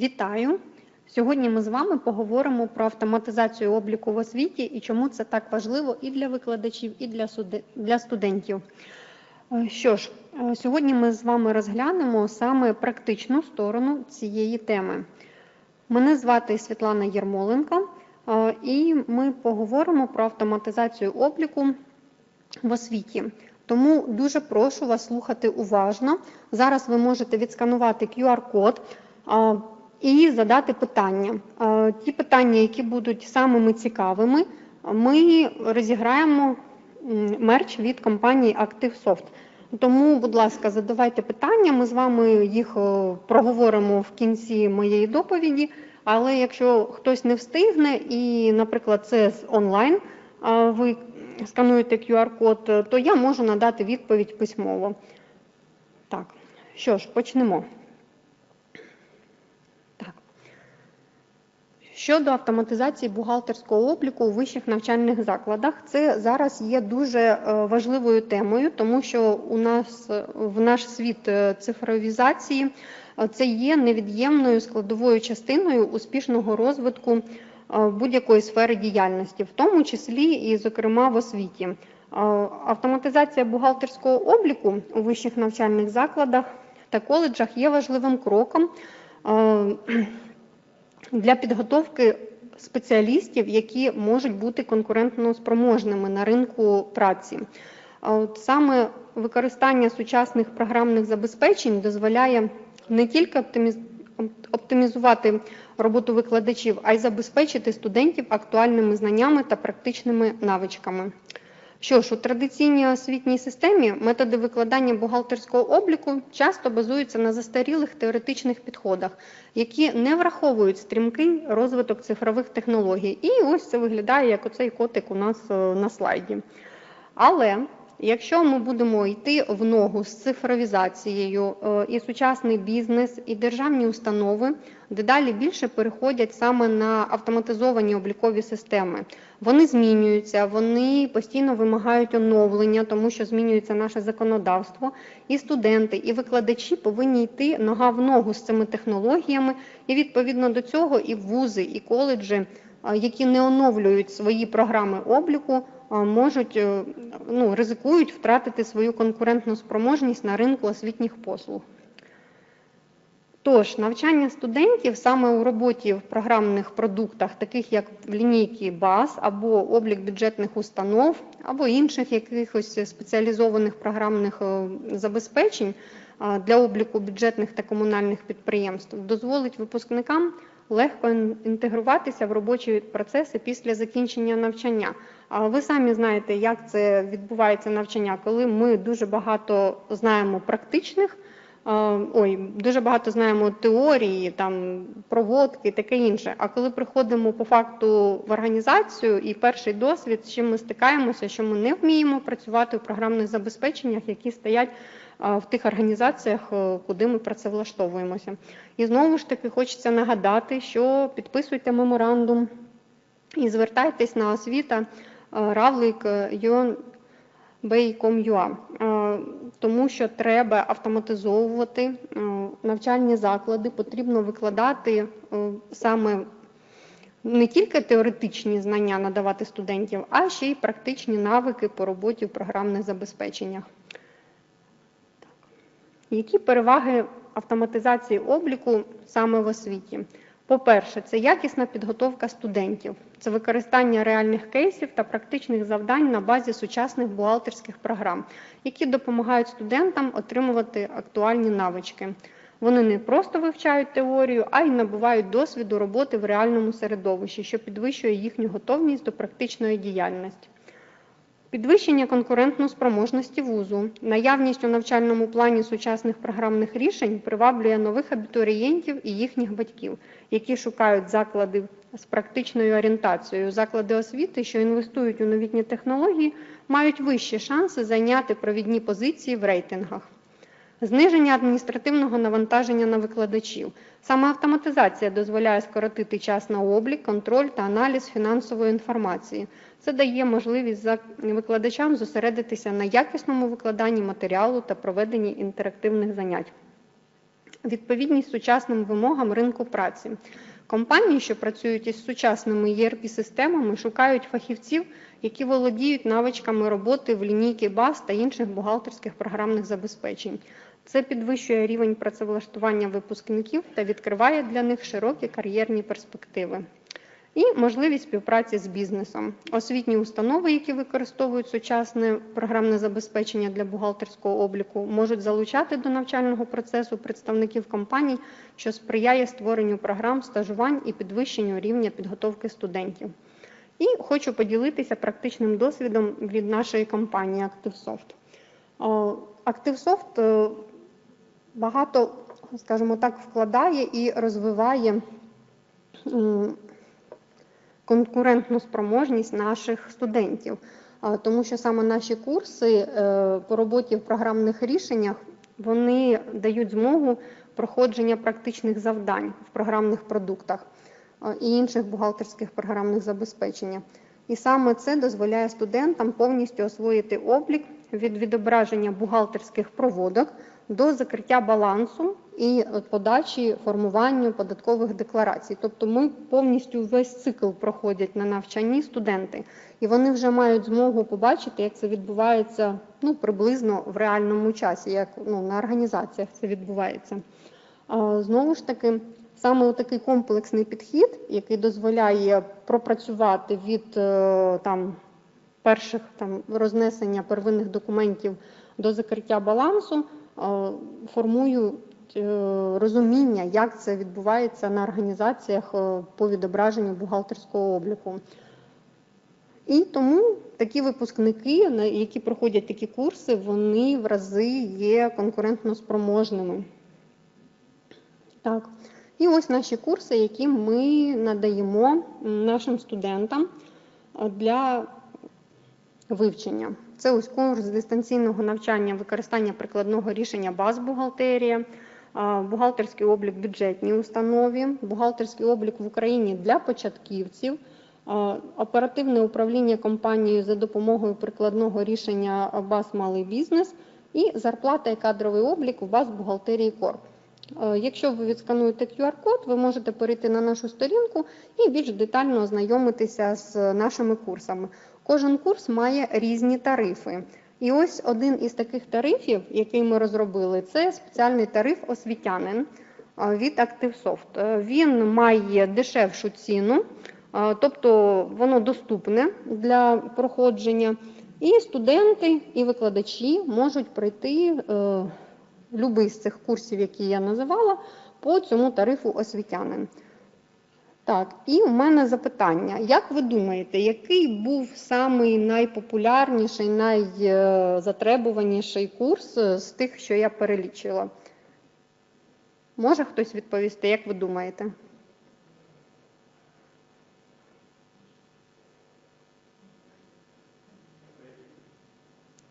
Вітаю! Сьогодні ми з вами поговоримо про автоматизацію обліку в освіті і чому це так важливо і для викладачів, і для, для студентів. Е, Що ж, е, сьогодні ми з вами розглянемо саме практичну сторону цієї теми. Мене звати Світлана Єрмоленко, е, і ми поговоримо про автоматизацію обліку в освіті. Тому дуже прошу вас слухати уважно. Зараз ви можете відсканувати QR-код і задати питання. Ті питання, які будуть самими цікавими, ми розіграємо мерч від компанії ActiveSoft. Тому, будь ласка, задавайте питання. Ми з вами їх проговоримо в кінці моєї доповіді. Але якщо хтось не встигне, і, наприклад, це з онлайн, ви скануєте QR-код, то я можу надати відповідь письмово. Так, що ж, почнемо. Щодо автоматизації бухгалтерського обліку у вищих навчальних закладах, це зараз є дуже е, важливою темою, тому що у нас в наш світ е, цифровізації е, це є невід'ємною складовою частиною успішного розвитку будь-якої сфери діяльності, в тому числі і, зокрема, в освіті. Автоматизація бухгалтерського обліку у вищих навчальних закладах та коледжах є важливим кроком для підготовки спеціалістів, які можуть бути конкурентно спроможними на ринку праці. От саме використання сучасних програмних забезпечень дозволяє не тільки оптиміз- оптимізувати роботу викладачів, а й забезпечити студентів актуальними знаннями та практичними навичками. Що ж, у традиційній освітній системі методи викладання бухгалтерського обліку часто базуються на застарілих теоретичних підходах, які не враховують стрімкий розвиток цифрових технологій. І ось це виглядає як оцей котик у нас е, на слайді. Але якщо ми будемо йти в ногу з цифровізацією, е, і сучасний бізнес, і державні установи дедалі більше переходять саме на автоматизовані облікові системи. Вони змінюються, вони постійно вимагають оновлення, тому що змінюється наше законодавство. І студенти, і викладачі повинні йти нога в ногу з цими технологіями, і відповідно до цього і вузи, і коледжі, які не оновлюють свої програми обліку, можуть е, ну, ризикують втратити свою конкурентну спроможність на ринку освітніх послуг. Тож, навчання студентів саме у роботі в програмних продуктах, таких як лінійки БАЗ або облік бюджетних установ, або інших якихось спеціалізованих програмних е, забезпечень е, для обліку бюджетних та комунальних підприємств, дозволить випускникам легко інтегруватися в робочі процеси після закінчення навчання. А ви самі знаєте, як це відбувається навчання, коли ми дуже багато знаємо практичних. Ой, дуже багато знаємо теорії, там проводки, таке інше. А коли приходимо по факту в організацію і перший досвід, з чим ми стикаємося, що ми не вміємо працювати у програмних забезпеченнях, які стоять в тих організаціях, е, куди ми працевлаштовуємося. І знову ж таки хочеться нагадати, що підписуйте меморандум і звертайтесь на освіта е, равлик Bay.com.ua, е, тому що треба автоматизовувати навчальні заклади, потрібно викладати саме не тільки теоретичні знання надавати студентів, а ще й практичні навики по роботі в програмних забезпеченнях. Які переваги автоматизації обліку саме в освіті? По-перше, це якісна підготовка студентів, це використання реальних кейсів та практичних завдань на базі сучасних бухгалтерських програм, які допомагають студентам отримувати актуальні навички. Вони не просто вивчають теорію, а й набувають досвіду роботи в реальному середовищі, що підвищує їхню готовність до практичної діяльності. Підвищення конкурентно-спроможності вузу, наявність у навчальному плані сучасних програмних рішень приваблює нових абітурієнтів і їхніх батьків, які шукають заклади з практичною орієнтацією. Заклади освіти, що інвестують у новітні технології, мають вищі шанси зайняти провідні позиції в рейтингах. Зниження адміністративного навантаження на викладачів. Саме автоматизація дозволяє скоротити час на облік, контроль та аналіз фінансової інформації. Це дає можливість викладачам зосередитися на якісному викладанні матеріалу та проведенні інтерактивних занять. відповідність сучасним вимогам ринку праці. Компанії, що працюють із сучасними ERP-системами, шукають фахівців, які володіють навичками роботи в лінійки баз та інших бухгалтерських програмних забезпечень. Це підвищує рівень працевлаштування випускників та відкриває для них широкі кар'єрні перспективи. І можливість співпраці з бізнесом. Освітні установи, які використовують сучасне програмне забезпечення для бухгалтерського обліку, можуть залучати до навчального процесу представників компаній, що сприяє створенню програм стажувань і підвищенню рівня підготовки студентів. І хочу поділитися практичним досвідом від нашої компанії ActiveSoft. ActiveSoft е, багато, скажімо так, вкладає і розвиває конкурентну спроможність наших студентів, тому що саме наші курси е, по роботі в програмних рішеннях вони дають змогу проходження практичних завдань в програмних продуктах і інших бухгалтерських програмних забезпеченнях. І саме це дозволяє студентам повністю освоїти облік від відображення бухгалтерських проводок до закриття балансу і подачі формуванню податкових декларацій. Тобто ми повністю весь цикл проходять на навчанні студенти, і вони вже мають змогу побачити, як це відбувається ну, приблизно в реальному часі, як ну, на організаціях це відбувається. Знову ж таки, саме такий комплексний підхід, який дозволяє пропрацювати від е, там, перших там, рознесення первинних документів до закриття балансу, формують е, розуміння, як це відбувається на організаціях е, по відображенню бухгалтерського обліку. І тому такі випускники, які проходять такі курси, вони в рази є конкурентно спроможними. Так. І ось наші курси, які ми надаємо нашим студентам для вивчення. Це ось курс дистанційного навчання використання прикладного рішення баз бухгалтерія, бухгалтерський облік в бюджетній установі, бухгалтерський облік в Україні для початківців, оперативне управління компанією за допомогою прикладного рішення баз малий бізнес і зарплата і кадровий облік в баз бухгалтерії Корп. Якщо ви відскануєте QR-код, ви можете перейти на нашу сторінку і більш детально ознайомитися з нашими курсами. Кожен курс має різні тарифи. І ось один із таких тарифів, який ми розробили, це спеціальний тариф освітянин від ActiveSoft. Він має дешевшу ціну, тобто воно доступне для проходження. І студенти, і викладачі можуть пройти е, будь-який з цих курсів, які я називала, по цьому тарифу освітянин. Так, і у мене запитання. Як ви думаєте, який був самий найпопулярніший, найзатребуваніший курс з тих, що я перелічила? Може хтось відповісти, як ви думаєте?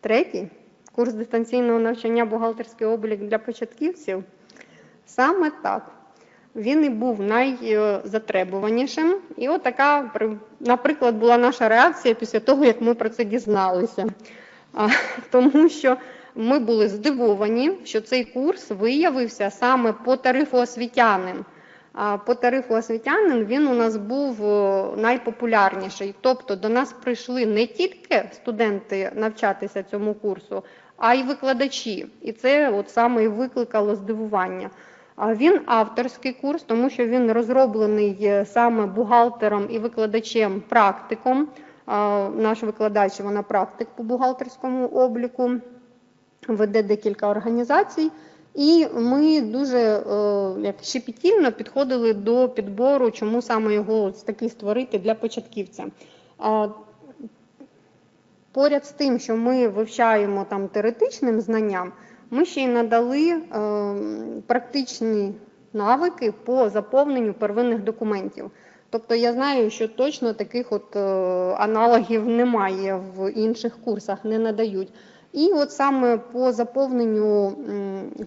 Третій курс дистанційного навчання бухгалтерський облік для початківців? Саме так він і був найзатребуванішим. І от така, наприклад, була наша реакція після того, як ми про це дізналися. Тому що ми були здивовані, що цей курс виявився саме по тарифу освітянин. По тарифу освітянин він у нас був найпопулярніший. Тобто до нас прийшли не тільки студенти навчатися цьому курсу, а й викладачі. І це от саме і викликало здивування. Він авторський курс, тому що він розроблений е, саме бухгалтером і викладачем практиком. Наш викладач, вона практик по бухгалтерському обліку, веде декілька організацій. І ми дуже е, як щепетільно підходили до підбору, чому саме його такий створити для початківця. Поряд з тим, що ми вивчаємо там теоретичним знанням, ми ще й надали е, практичні навики по заповненню первинних документів. Тобто я знаю, що точно таких от е, аналогів немає в інших курсах, не надають. І от саме по заповненню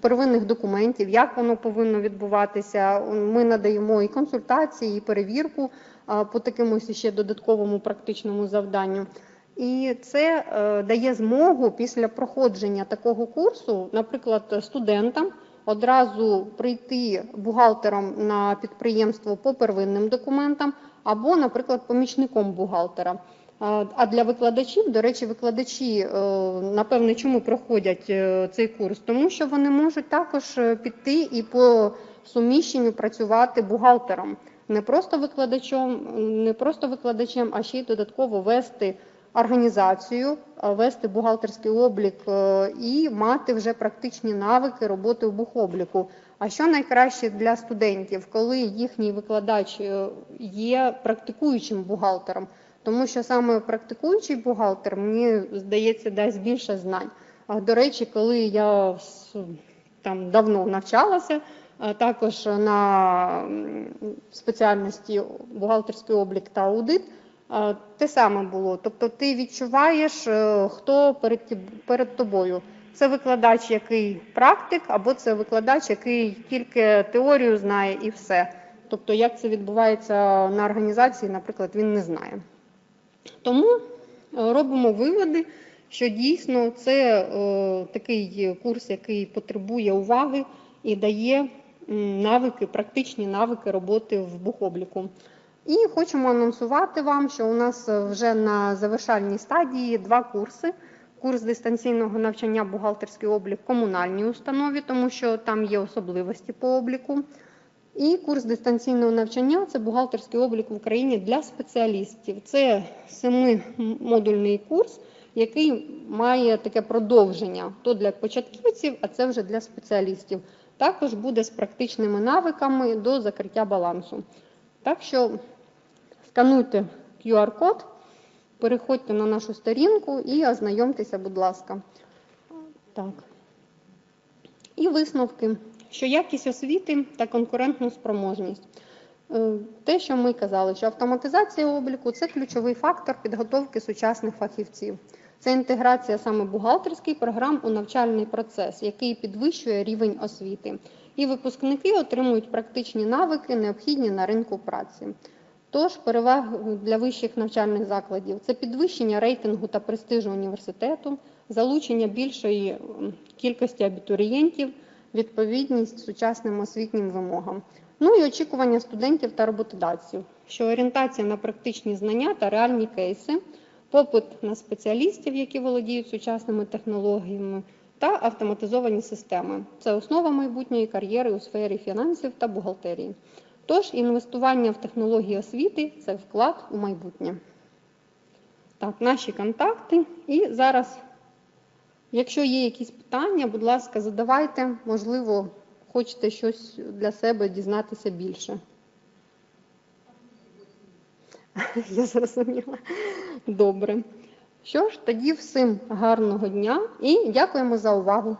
первинних документів, як воно повинно відбуватися, ми надаємо і консультації, і перевірку по такимось ще додатковому практичному завданню. І це е, дає змогу після проходження такого курсу, наприклад, студентам одразу прийти бухгалтером на підприємство по первинним документам або, наприклад, помічником бухгалтера. А а для викладачів, до речі, викладачі, е, напевне, чому проходять е, цей курс? Тому що вони можуть також е, піти і по суміщенню працювати бухгалтером. Не просто викладачем, не просто викладачем, а ще й додатково вести організацію, е, вести бухгалтерський облік е, і мати вже практичні навики роботи в бухобліку. А що найкраще для студентів, коли їхній викладач е, є практикуючим бухгалтером? Тому що саме практикуючий бухгалтер, мені здається, дасть більше знань. А до речі, коли я там давно навчалася, також на спеціальності бухгалтерський облік та аудит, те саме було. Тобто ти відчуваєш, е, хто перед, перед тобою. Це викладач, який практик, або це викладач, який тільки теорію знає і все. Тобто, як це відбувається на організації, наприклад, він не знає. Тому е, робимо виводи, що дійсно це е, такий курс, який потребує уваги і дає навики, практичні навики роботи в бухобліку. І хочемо анонсувати вам, що у нас вже на завершальній стадії два курси. Курс дистанційного навчання бухгалтерський облік в комунальній установі, тому що там є особливості по обліку. І курс дистанційного навчання це бухгалтерський облік в Україні для спеціалістів. Це семимодульний курс, який має таке продовження то для початківців, а це вже для спеціалістів. Також буде з практичними навиками до закриття балансу. Так що скануйте QR-код, переходьте на нашу сторінку і ознайомтеся, будь ласка. Так. І висновки, що якість освіти та конкурентну спроможність. Е, Те, що ми казали, що автоматизація обліку це ключовий фактор підготовки сучасних фахівців. Це інтеграція саме бухгалтерських програм у навчальний процес, який підвищує рівень освіти. І випускники отримують практичні навики, необхідні на ринку праці. Тож переваги для вищих навчальних закладів це підвищення рейтингу та престижу університету, залучення більшої кількості абітурієнтів, відповідність сучасним освітнім вимогам. Ну і очікування студентів та роботодавців, що орієнтація на практичні знання та реальні кейси, попит на спеціалістів, які володіють сучасними технологіями, та автоматизовані системи. Це основа майбутньої кар'єри у сфері фінансів та бухгалтерії. Тож інвестування в технології освіти це вклад у майбутнє. Так, наші контакти. І зараз, якщо є якісь питання, будь ласка, задавайте. Можливо, хочете щось для себе дізнатися більше. Я зрозуміла. Добре. Що ж, тоді всім гарного дня і дякуємо за увагу.